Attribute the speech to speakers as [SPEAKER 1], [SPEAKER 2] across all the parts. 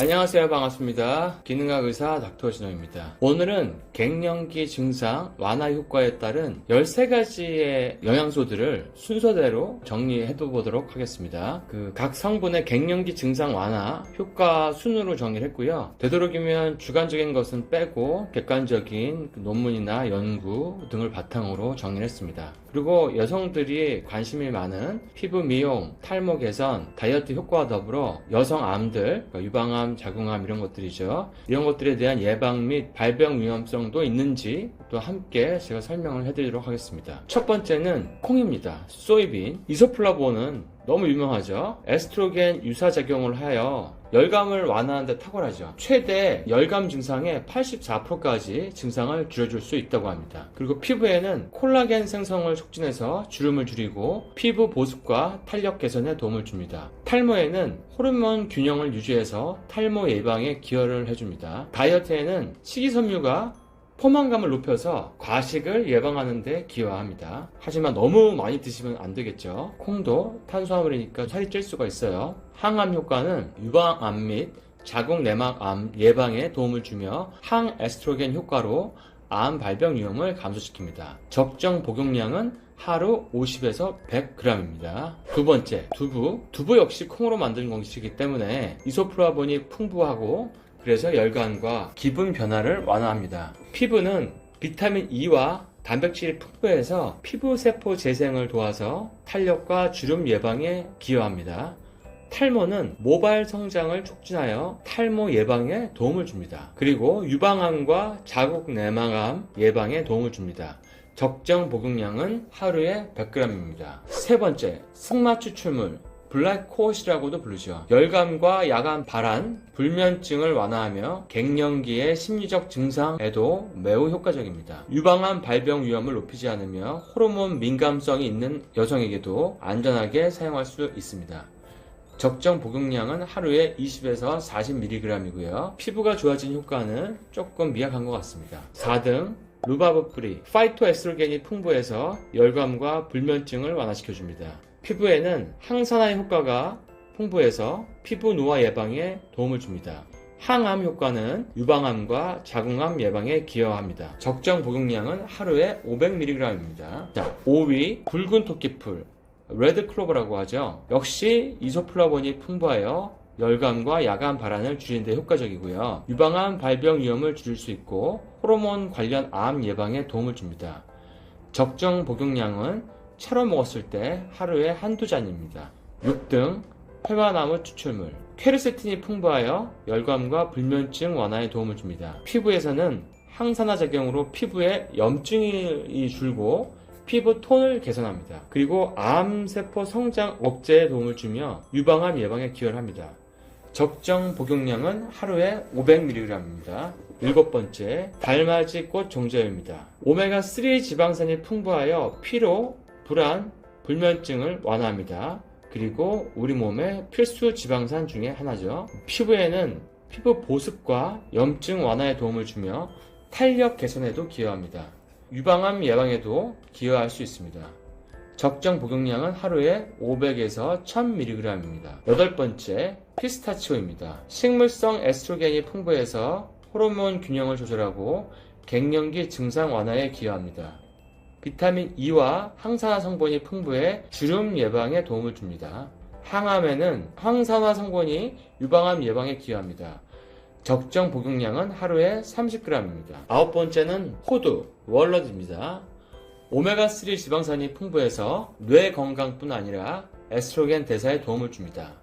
[SPEAKER 1] 안녕하세요. 반갑습니다. 기능학 의사 닥터 진호입니다. 오늘은 갱년기 증상 완화 효과에 따른 13가지의 영양소들을 순서대로 정리해 보도록 하겠습니다. 그 각 성분의 갱년기 증상 완화 효과 순으로 정리를 했고요. 되도록이면 주관적인 것은 빼고 객관적인 그 논문이나 연구 등을 바탕으로 정리를 했습니다. 그리고 여성들이 관심이 많은 피부 미용, 탈모 개선, 다이어트 효과와 더불어 여성 암들, 그러니까 유방암, 자궁암 이런 것들이죠. 이런 것들에 대한 예방 및 발병 위험성도 있는지 또 함께 제가 설명을 해드리도록 하겠습니다. 첫 번째는 콩입니다. 소이빈. 이소플라본은 너무 유명하죠. 에스트로겐 유사작용을 하여 열감을 완화하는 데 탁월하죠. 최대 열감 증상의 84%까지 증상을 줄여줄 수 있다고 합니다. 그리고 피부에는 콜라겐 생성을 촉진해서 주름을 줄이고 피부 보습과 탄력 개선에 도움을 줍니다. 탈모에는 호르몬 균형을 유지해서 탈모 예방에 기여를 해줍니다. 다이어트에는 식이섬유가 포만감을 높여서 과식을 예방하는 데 기여합니다. 하지만 너무 많이 드시면 안 되겠죠. 콩도 탄수화물이니까 살이 찔 수가 있어요. 항암 효과는 유방암 및 자궁 내막암 예방에 도움을 주며 항에스트로겐 효과로 암 발병 위험을 감소시킵니다. 적정 복용량은 하루 50에서 100g입니다. 두 번째, 두부. 두부 역시 콩으로 만든 것이기 때문에 이소플라본이 풍부하고 그래서 열감과 기분 변화를 완화합니다. 피부는 비타민 E와 단백질이 풍부해서 피부 세포 재생을 도와서 탄력과 주름 예방에 기여합니다. 탈모는 모발 성장을 촉진하여 탈모 예방에 도움을 줍니다. 그리고 유방암과 자국 내막암 예방에 도움을 줍니다. 적정 복용량은 하루에 100g입니다. 세 번째, 승마 추출물. 블랙코엇이라고도 부르죠. 열감과 야간 발한, 불면증을 완화하며 갱년기의 심리적 증상에도 매우 효과적입니다. 유방암 발병 위험을 높이지 않으며 호르몬 민감성이 있는 여성에게도 안전하게 사용할 수 있습니다. 적정 복용량은 하루에 20에서 40mg이고요. 피부가 좋아진 효과는 조금 미약한 것 같습니다. 4등 루바브 뿌리 파이토에스트로겐이 풍부해서 열감과 불면증을 완화시켜줍니다. 피부에는 항산화 효과가 풍부해서 피부 노화 예방에 도움을 줍니다. 항암 효과는 유방암과 자궁암 예방에 기여합니다. 적정 복용량은 하루에 500mg입니다. 자, 5위 붉은 토끼풀 레드 클로버라고 하죠. 역시 이소플라본이 풍부하여 열감과 야간 발한을 줄이는 데 효과적이고요. 유방암 발병 위험을 줄일 수 있고 호르몬 관련 암 예방에 도움을 줍니다. 적정 복용량은 채로 먹었을 때 하루에 한두 잔입니다. 6등 회화나무 추출물 케르세틴이 풍부하여 열감과 불면증 완화에 도움을 줍니다. 피부에서는 항산화 작용으로 피부에 염증이 줄고 피부 톤을 개선합니다. 그리고 암세포 성장 억제에 도움을 주며 유방암 예방에 기여를 합니다. 적정 복용량은 하루에 500mg입니다. 일곱 번째, 달맞이 꽃 종자유입니다. 오메가3 지방산이 풍부하여 피로, 불안, 불면증을 완화합니다. 그리고 우리 몸의 필수 지방산 중에 하나죠. 피부에는 피부 보습과 염증 완화에 도움을 주며 탄력 개선에도 기여합니다. 유방암 예방에도 기여할 수 있습니다. 적정 복용량은 하루에 500에서 1000mg입니다. 여덟 번째, 피스타치오입니다. 식물성 에스트로겐이 풍부해서 호르몬 균형을 조절하고 갱년기 증상 완화에 기여합니다. 비타민 E와 항산화 성분이 풍부해 주름 예방에 도움을 줍니다. 항암에는 항산화 성분이 유방암 예방에 기여합니다. 적정 복용량은 하루에 30g입니다. 아홉 번째는 호두, 월넛입니다. 오메가3 지방산이 풍부해서 뇌 건강뿐 아니라 에스트로겐 대사에 도움을 줍니다.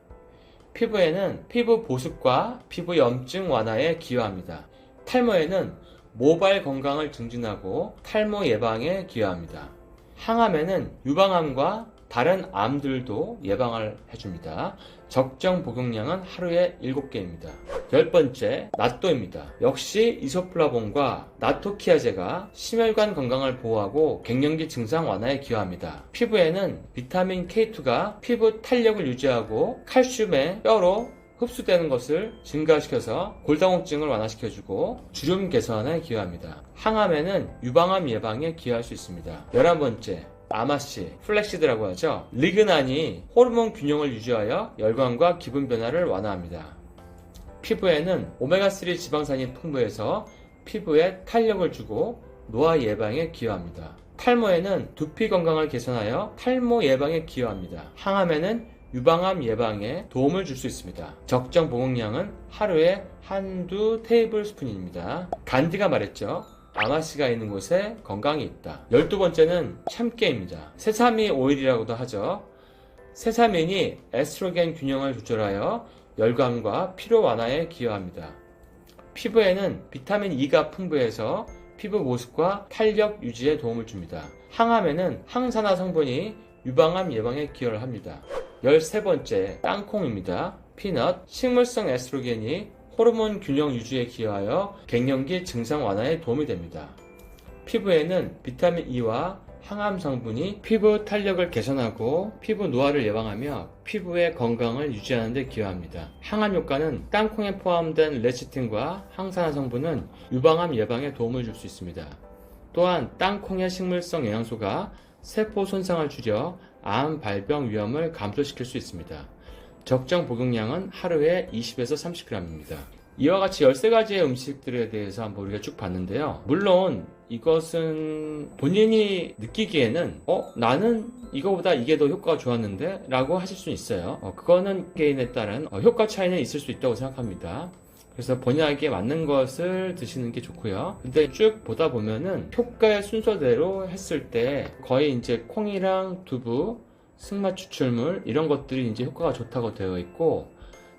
[SPEAKER 1] 피부에는 피부 보습과 피부 염증 완화에 기여합니다. 탈모에는 모발 건강을 증진하고 탈모 예방에 기여합니다. 항암에는 유방암과 다른 암들도 예방을 해줍니다. 적정 복용량은 하루에 7개입니다. 열 번째, 나또입니다. 역시 이소플라본과 나토키아제가 심혈관 건강을 보호하고 갱년기 증상 완화에 기여합니다. 피부에는 비타민 K2가 피부 탄력을 유지하고 칼슘의 뼈로 흡수되는 것을 증가시켜서 골다공증을 완화시켜주고 주름 개선에 기여합니다. 항암에는 유방암 예방에 기여할 수 있습니다. 열한 번째, 아마씨, 플렉시드라고 하죠. 리그난이 호르몬 균형을 유지하여 열감과 기분 변화를 완화합니다. 피부에는 오메가3 지방산이 풍부해서 피부에 탄력을 주고 노화 예방에 기여합니다. 탈모에는 두피 건강을 개선하여 탈모 예방에 기여합니다. 항암에는 유방암 예방에 도움을 줄 수 있습니다. 적정 복용량은 하루에 한두 테이블 스푼입니다. 간디가 말했죠. 아마씨가 있는 곳에 건강이 있다. 열두 번째는 참깨입니다. 세사미 오일이라고도 하죠. 세사민이 에스트로겐 균형을 조절하여 열감과 피로 완화에 기여합니다. 피부에는 비타민 E가 풍부해서 피부 보습과 탄력 유지에 도움을 줍니다. 항암에는 항산화 성분이 유방암 예방에 기여를 합니다. 13번째, 땅콩입니다. 피넛, 식물성 에스트로겐이 호르몬 균형 유지에 기여하여 갱년기 증상 완화에 도움이 됩니다. 피부에는 비타민 E와 항암 성분이 피부 탄력을 개선하고 피부 노화를 예방하며 피부의 건강을 유지하는 데 기여합니다. 항암 효과는 땅콩에 포함된 레치틴과 항산화 성분은 유방암 예방에 도움을 줄 수 있습니다. 또한 땅콩의 식물성 영양소가 세포 손상을 줄여 암 발병 위험을 감소시킬 수 있습니다. 적정 복용량은 하루에 20에서 30g입니다. 이와 같이 13가지의 음식들에 대해서 한번 우리가 쭉 봤는데요. 물론 이것은 본인이 느끼기에는 어 나는 이거보다 이게 더 효과가 좋았는데 라고 하실 수 있어요. 어, 그거는 개인에 따른 어, 효과 차이는 있을 수 있다고 생각합니다. 그래서 본인에게 맞는 것을 드시는 게 좋고요. 근데 쭉 보다 보면은 효과의 순서대로 했을 때 거의 이제 콩이랑 두부, 승마 추출물 이런 것들이 이제 효과가 좋다고 되어 있고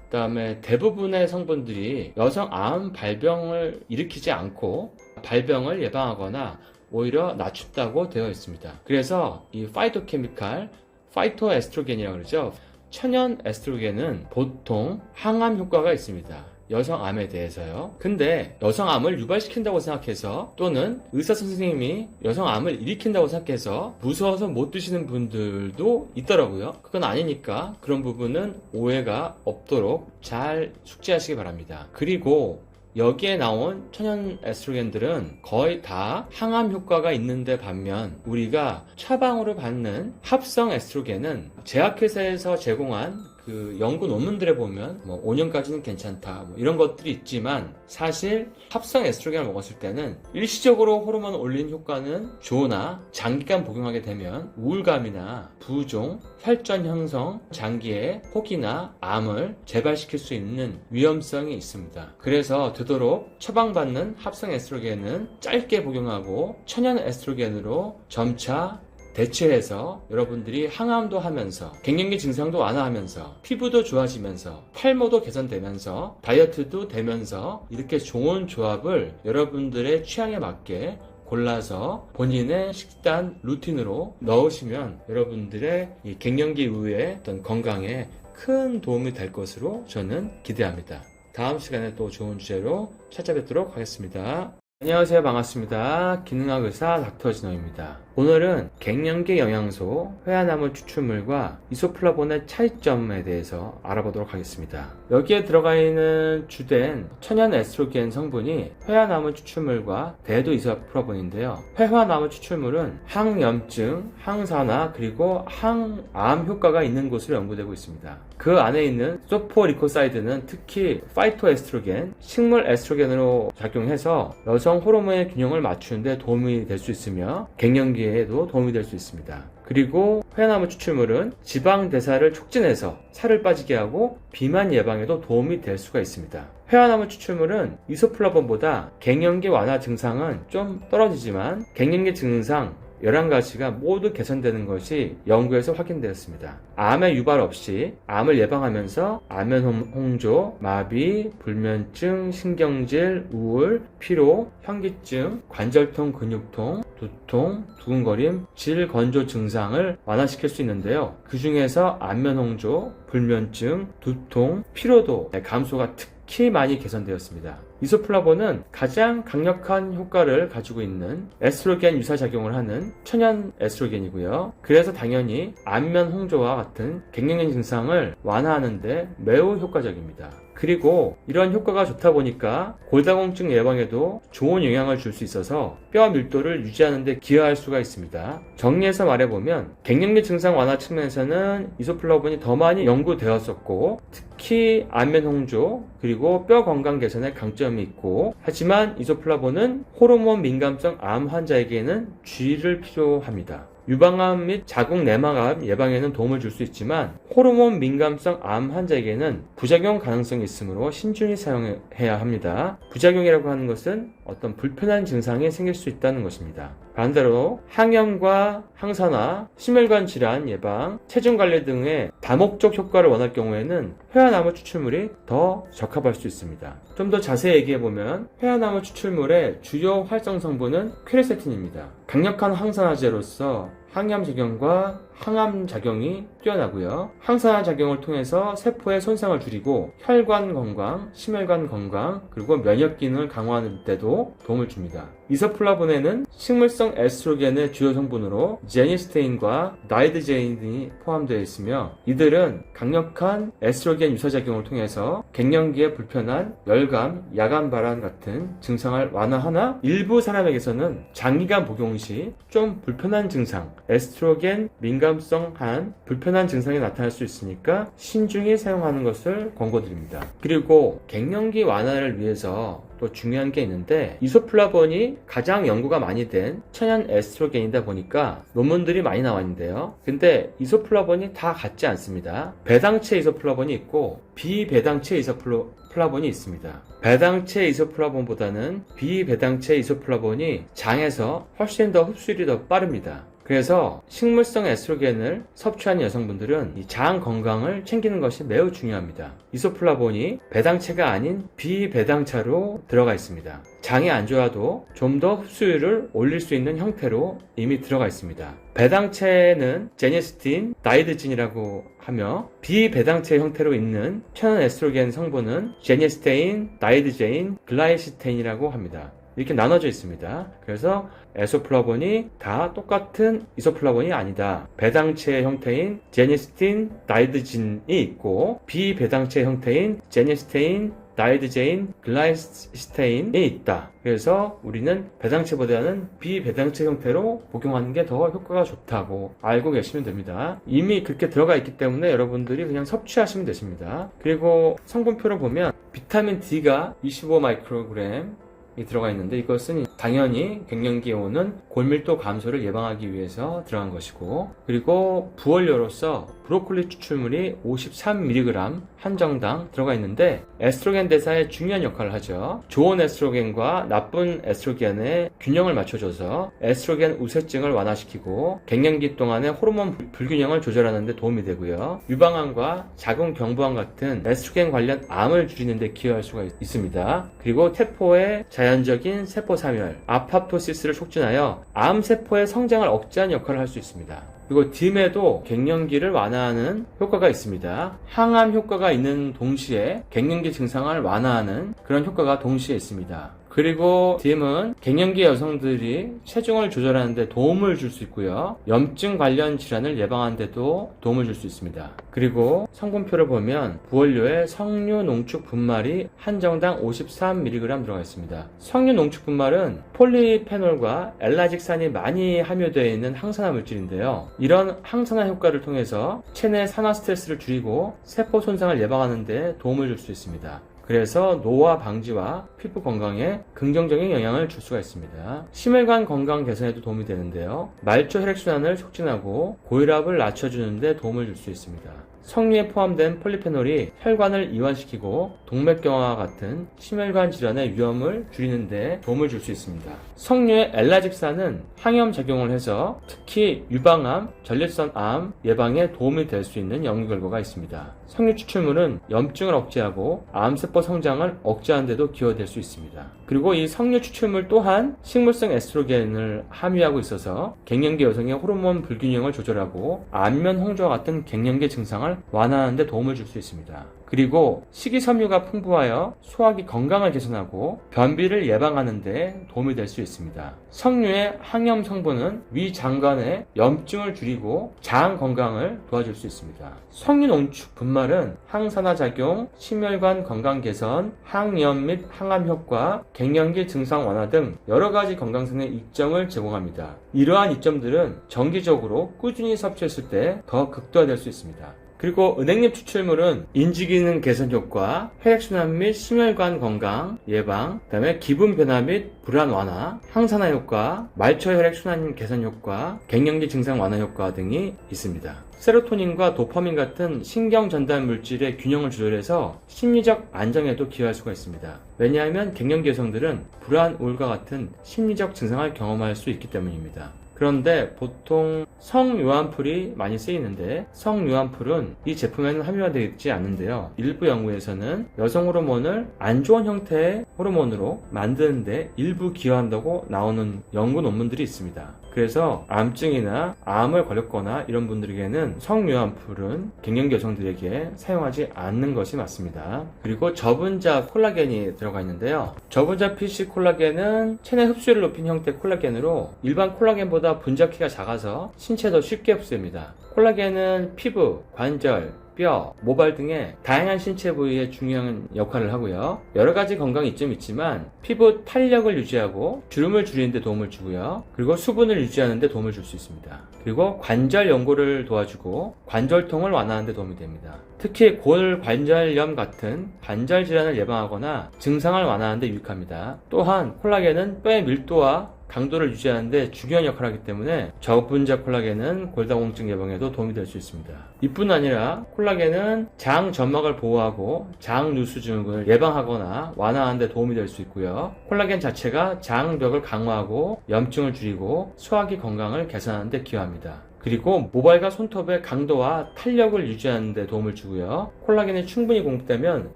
[SPEAKER 1] 그다음에 대부분의 성분들이 여성 암 발병을 일으키지 않고 발병을 예방하거나 오히려 낮춘다고 되어 있습니다. 그래서 이 파이토케미칼, 파이토에스트로겐이라고 그러죠. 천연 에스트로겐은 보통 항암 효과가 있습니다. 여성암에 대해서요. 근데 여성암을 유발시킨다고 생각해서 또는 의사 선생님이 여성암을 일으킨다고 생각해서 무서워서 못 드시는 분들도 있더라고요. 그건 아니니까 그런 부분은 오해가 없도록 잘 숙지하시기 바랍니다. 그리고 여기에 나온 천연 에스트로겐들은 거의 다 항암 효과가 있는데 반면 우리가 처방으로 받는 합성 에스트로겐은 제약회사에서 제공한 그 연구 논문들에 보면 뭐 5년까지는 괜찮다 뭐 이런 것들이 있지만 사실 합성 에스트로겐을 먹었을 때는 일시적으로 호르몬 올린 효과는 좋으나 장기간 복용하게 되면 우울감이나 부종, 혈전 형성, 장기의 혹이나 암을 재발시킬 수 있는 위험성이 있습니다. 그래서 되도록 처방받는 합성 에스트로겐은 짧게 복용하고 천연 에스트로겐으로 점차 대체해서 여러분들이 항암도 하면서 갱년기 증상도 완화하면서 피부도 좋아지면서 탈모도 개선되면서 다이어트도 되면서 이렇게 좋은 조합을 여러분들의 취향에 맞게 골라서 본인의 식단 루틴으로 넣으시면 여러분들의 이 갱년기 이후의 어떤 건강에 큰 도움이 될 것으로 저는 기대합니다. 다음 시간에 또 좋은 주제로 찾아뵙도록 하겠습니다. 안녕하세요. 반갑습니다. 기능학 의사 닥터 진호입니다. 오늘은 갱년기 영양소, 회화나무 추출물과 이소플라본의 차이점에 대해서 알아보도록 하겠습니다. 여기에 들어가 있는 주된 천연 에스트로겐 성분이 회화나무 추출물과 대도 이소플라본인데요. 회화나무 추출물은 항염증, 항산화, 그리고 항암 효과가 있는 것으로 연구되고 있습니다. 그 안에 있는 소포리코사이드는 특히 파이토에스트로겐, 식물 에스트로겐으로 작용해서 여성 호르몬의 균형을 맞추는데 도움이 될 수 있으며 갱년기 에도 도움이 될 수 있습니다. 그리고 회나무 추출물은 지방 대사를 촉진해서 살을 빠지게 하고 비만 예방에도 도움이 될 수가 있습니다. 회화나무 추출물은 이소플라본보다 갱년기 완화 증상은 좀 떨어지지만 갱년기 증상 11가지가 모두 개선되는 것이 연구에서 확인되었습니다. 암의 유발 없이 암을 예방하면서 암연 홍조, 마비, 불면증, 신경질, 우울, 피로, 현기증, 관절통, 근육통, 두통, 두근거림, 질 건조 증상을 완화시킬 수 있는데요. 그 중에서 안면 홍조, 불면증, 두통, 피로도 감소가 특히 많이 개선되었습니다. 이소플라본은 가장 강력한 효과를 가지고 있는 에스트로겐 유사 작용을 하는 천연 에스트로겐이고요. 그래서 당연히 안면 홍조와 같은 갱년기 증상을 완화하는데 매우 효과적입니다. 그리고 이런 효과가 좋다 보니까 골다공증 예방에도 좋은 영향을 줄 수 있어서 뼈 밀도를 유지하는 데 기여할 수가 있습니다. 정리해서 말해보면 갱년기 증상 완화 측면에서는 이소플라본이 더 많이 연구되었었고 특히 안면 홍조 그리고 뼈 건강 개선에 강점이 있고 하지만 이소플라본은 호르몬 민감성 암 환자에게는 주의를 필요합니다. 유방암 및 자궁 내막암 예방에는 도움을 줄 수 있지만 호르몬 민감성 암 환자에게는 부작용 가능성이 있으므로 신중히 사용해야 합니다. 부작용이라고 하는 것은 어떤 불편한 증상이 생길 수 있다는 것입니다. 반대로 항염과 항산화, 심혈관 질환 예방, 체중 관리 등의 다목적 효과를 원할 경우에는 회화나무 추출물이 더 적합할 수 있습니다. 좀 더 자세히 얘기해 보면 회화나무 추출물의 주요 활성 성분은 퀘르세틴입니다. 강력한 항산화제로서 항염 작용과 항암 작용이 뛰어나고요. 항산화 작용을 통해서 세포의 손상을 줄이고 혈관 건강, 심혈관 건강, 그리고 면역 기능을 강화하는 데도 도움을 줍니다. 이서플라본에는 식물성 에스트로겐의 주요 성분으로 제니스테인과 나이드제인이 포함되어 있으며 이들은 강력한 에스트로겐 유사 작용을 통해서 갱년기에 불편한 열감, 야간 발한 같은 증상을 완화하나 일부 사람에게서는 장기간 복용 시 좀 불편한 증상, 에스트로겐 민감 성한 불편한 증상이 나타날 수 있으니까 신중히 사용하는 것을 권고드립니다. 그리고 갱년기 완화를 위해서 또 중요한 게 있는데 이소플라본이 가장 연구가 많이 된 천연 에스트로겐이다 보니까 논문들이 많이 나와 있는데요. 근데 이소플라본이 다 같지 않습니다. 배당체 이소플라본이 있고 비배당체 이소플라본이 있습니다. 배당체 이소플라본보다는 비배당체 이소플라본이 장에서 훨씬 더 흡수율이 더 빠릅니다. 그래서 식물성 에스트로겐을 섭취한 여성분들은 이 장 건강을 챙기는 것이 매우 중요합니다. 이소플라본이 배당체가 아닌 비배당차로 들어가 있습니다. 장이 안 좋아도 좀 더 흡수율을 올릴 수 있는 형태로 이미 들어가 있습니다. 배당체는 제니스틴, 나이드진이라고 하며 비배당체 형태로 있는 천연 에스트로겐 성분은 제니스테인, 나이드제인, 글라이시테인이라고 합니다. 이렇게 나눠져 있습니다. 그래서 에소플라본이 다 똑같은 이소플라본이 아니다. 배당체 형태인 제니스틴, 나이드진이 있고 비배당체 형태인 제니스테인, 나이드제인, 글라이스테인이 있다. 그래서 우리는 배당체보다는 비배당체 형태로 복용하는 게 더 효과가 좋다고 알고 계시면 됩니다. 이미 그렇게 들어가 있기 때문에 여러분들이 그냥 섭취하시면 되십니다. 그리고 성분표를 보면 비타민 D가 25 마이크로그램 이 들어가 있는데 이것은 당연히 갱년기에 오는 골밀도 감소를 예방하기 위해서 들어간 것이고 그리고 부원료로서 브로콜리 추출물이 53mg 한정당 들어가 있는데 에스트로겐 대사에 중요한 역할을 하죠. 좋은 에스트로겐과 나쁜 에스트로겐의 균형을 맞춰줘서 에스트로겐 우세증을 완화시키고 갱년기 동안의 호르몬 불균형을 조절하는 데 도움이 되고요. 유방암과 자궁 경부암 같은 에스트로겐 관련 암을 줄이는 데 기여할 수가 있습니다. 그리고 태포의 자연적인 세포 사멸, 아파토시스를 촉진하여 암 세포의 성장을 억제하는 역할을 할 수 있습니다. 그리고 딤에도 갱년기를 완화하는 효과가 있습니다. 항암 효과가 있는 동시에 갱년기 증상을 완화하는 그런 효과가 동시에 있습니다. 그리고 딤은 갱년기 여성들이 체중을 조절하는 데 도움을 줄 수 있고요. 염증 관련 질환을 예방하는 데도 도움을 줄 수 있습니다. 그리고 성분표를 보면 부원료에 석류 농축 분말이 한 정당 53mg 들어가 있습니다. 석류 농축 분말은 폴리페놀과 엘라직산이 많이 함유되어 있는 항산화 물질인데요. 이런 항산화 효과를 통해서 체내 산화 스트레스를 줄이고 세포 손상을 예방하는 데 도움을 줄 수 있습니다. 그래서 노화 방지와 피부 건강에 긍정적인 영향을 줄 수가 있습니다. 심혈관 건강 개선에도 도움이 되는데요. 말초 혈액순환을 촉진하고 고혈압을 낮춰주는데 도움을 줄 수 있습니다. 석류에 포함된 폴리페놀이 혈관을 이완시키고 동맥경화와 같은 심혈관 질환의 위험을 줄이는데 도움을 줄 수 있습니다. 석류의 엘라집산은 항염 작용을 해서 특히 유방암, 전립선암 예방에 도움이 될 수 있는 연구 결과가 있습니다. 석류 추출물은 염증을 억제하고 암세포 성장을 억제하는 데도 기여될 수 있습니다. 그리고 이 석류 추출물 또한 식물성 에스트로겐을 함유하고 있어서 갱년기 여성의 호르몬 불균형을 조절하고 안면 홍조와 같은 갱년기 증상을 완화하는 데 도움을 줄 수 있습니다. 그리고 식이섬유가 풍부하여 소화기 건강을 개선하고 변비를 예방하는 데 도움이 될 수 있습니다. 석류의 항염 성분은 위 장관의 염증을 줄이고 장 건강을 도와줄 수 있습니다. 석류 농축 분말은 항산화 작용, 심혈관 건강 개선, 항염 및 항암 효과, 갱년기 증상 완화 등 여러 가지 건강성의 이점을 제공합니다. 이러한 이점들은 정기적으로 꾸준히 섭취했을 때 더 극대화될 수 있습니다. 그리고 은행잎 추출물은 인지기능 개선 효과, 혈액순환 및 심혈관 건강 예방, 그다음에 기분 변화 및 불안 완화, 항산화 효과, 말초 혈액순환 개선 효과, 갱년기 증상 완화 효과 등이 있습니다. 세로토닌과 도파민 같은 신경 전달 물질의 균형을 조절해서 심리적 안정에도 기여할 수가 있습니다. 왜냐하면 갱년기 여성들은 불안, 우울과 같은 심리적 증상을 경험할 수 있기 때문입니다. 그런데 보통 성유한풀이 많이 쓰이는데 성유한풀은 이 제품에는 함유되어 있지 않는데요. 일부 연구에서는 여성 호르몬을 안 좋은 형태의 호르몬으로 만드는데 일부 기여한다고 나오는 연구 논문들이 있습니다. 그래서 암증이나 암을 걸렸거나 이런 분들에게는 성유한풀은 갱년기 여성들에게 사용하지 않는 것이 맞습니다. 그리고 저분자 콜라겐이 들어가 있는데요. 저분자 PC 콜라겐은 체내 흡수율을 높인 형태 콜라겐으로 일반 콜라겐보다 분자 키가 작아서 신체에 더 쉽게 흡수됩니다. 콜라겐은 피부, 관절, 뼈, 모발 등의 다양한 신체 부위에 중요한 역할을 하고요. 여러 가지 건강 이점이 있지만 피부 탄력을 유지하고 주름을 줄이는 데 도움을 주고요. 그리고 수분을 유지하는 데 도움을 줄 수 있습니다. 그리고 관절 연골을 도와주고 관절통을 완화하는 데 도움이 됩니다. 특히 골관절염 같은 관절 질환을 예방하거나 증상을 완화하는 데 유익합니다. 또한 콜라겐은 뼈의 밀도와 강도를 유지하는데 중요한 역할을 하기 때문에 저분자 콜라겐은 골다공증 예방에도 도움이 될 수 있습니다. 이뿐 아니라 콜라겐은 장 점막을 보호하고 장 누수 증후군을 예방하거나 완화하는 데 도움이 될 수 있고요. 콜라겐 자체가 장벽을 강화하고 염증을 줄이고 소화기 건강을 개선하는 데 기여합니다. 그리고 모발과 손톱의 강도와 탄력을 유지하는 데 도움을 주고요. 콜라겐이 충분히 공급되면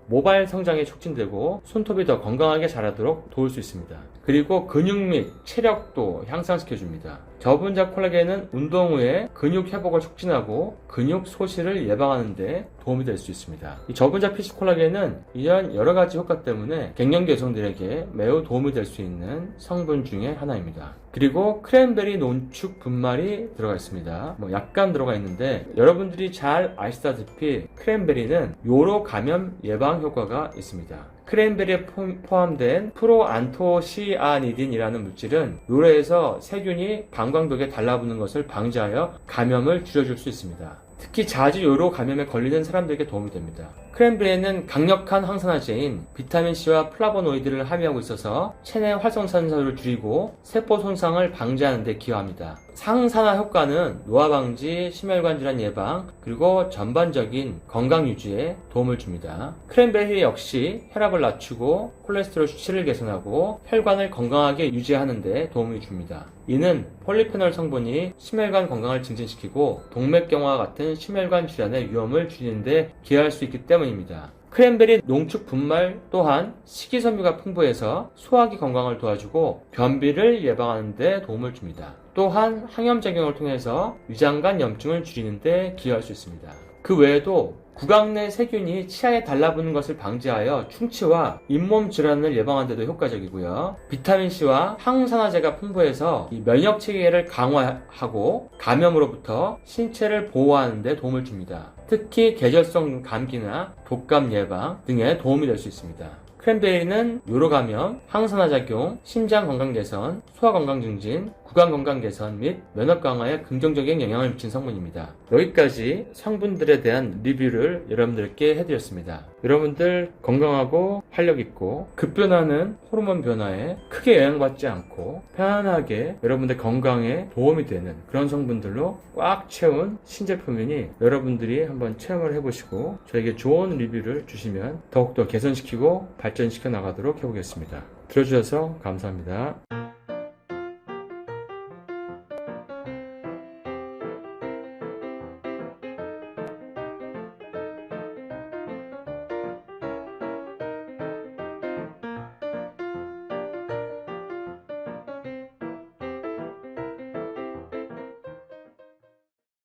[SPEAKER 1] 모발 성장이 촉진되고 손톱이 더 건강하게 자라도록 도울 수 있습니다. 그리고 근육 및 체력도 향상시켜줍니다. 저분자 콜라겐은 운동 후에 근육 회복을 촉진하고 근육 소실을 예방하는 데 도움이 될 수 있습니다. 이 저분자 PC 콜라겐은 이런 여러 가지 효과 때문에 갱년기 여성들에게 매우 도움이 될 수 있는 성분 중에 하나입니다. 그리고 크랜베리 논축 분말이 들어가 있습니다. 뭐 약간 들어가 있는데 여러분들이 잘 아시다시피 크랜베리는 요로 감염 예방 효과가 있습니다. 크랜베리에 포함된 프로안토시아니딘이라는 물질은 요로에서 세균이 방광벽에 달라붙는 것을 방지하여 감염을 줄여줄 수 있습니다. 특히 자주 요로 감염에 걸리는 사람들에게 도움이 됩니다. 크랜베리에는 강력한 항산화제인 비타민C와 플라보노이드를 함유하고 있어서 체내 활성산소를 줄이고 세포 손상을 방지하는 데 기여합니다. 상산화 효과는 노화 방지, 심혈관 질환 예방, 그리고 전반적인 건강 유지에 도움을 줍니다. 크랜베리 역시 혈압을 낮추고 콜레스테롤 수치를 개선하고 혈관을 건강하게 유지하는 데 도움을 줍니다. 이는 폴리페놀 성분이 심혈관 건강을 증진시키고 동맥경화 같은 심혈관 질환의 위험을 줄이는 데 기여할 수 있기 때문입니다. 크랜베리 농축 분말 또한 식이섬유가 풍부해서 소화기 건강을 도와주고 변비를 예방하는 데 도움을 줍니다. 또한 항염작용을 통해서 위장관 염증을 줄이는 데 기여할 수 있습니다. 그 외에도 구강 내 세균이 치아에 달라붙는 것을 방지하여 충치와 잇몸 질환을 예방하는 데도 효과적이고요. 비타민C와 항산화제가 풍부해서 면역 체계를 강화하고 감염으로부터 신체를 보호하는 데 도움을 줍니다. 특히 계절성 감기나 독감 예방 등에 도움이 될 수 있습니다. 크랜베리는 요로 감염, 항산화 작용, 심장 건강 개선, 소화 건강 증진, 구강 건강 개선 및 면역 강화에 긍정적인 영향을 미친 성분입니다. 여기까지 성분들에 대한 리뷰를 여러분들께 해드렸습니다. 여러분들 건강하고 활력 있고 급변하는 호르몬 변화에 크게 영향받지 않고 편안하게 여러분들 건강에 도움이 되는 그런 성분들로 꽉 채운 신제품이니 여러분들이 한번 체험을 해보시고 저에게 좋은 리뷰를 주시면 더욱더 개선시키고 발전시켜 나가도록 해보겠습니다. 들어주셔서 감사합니다.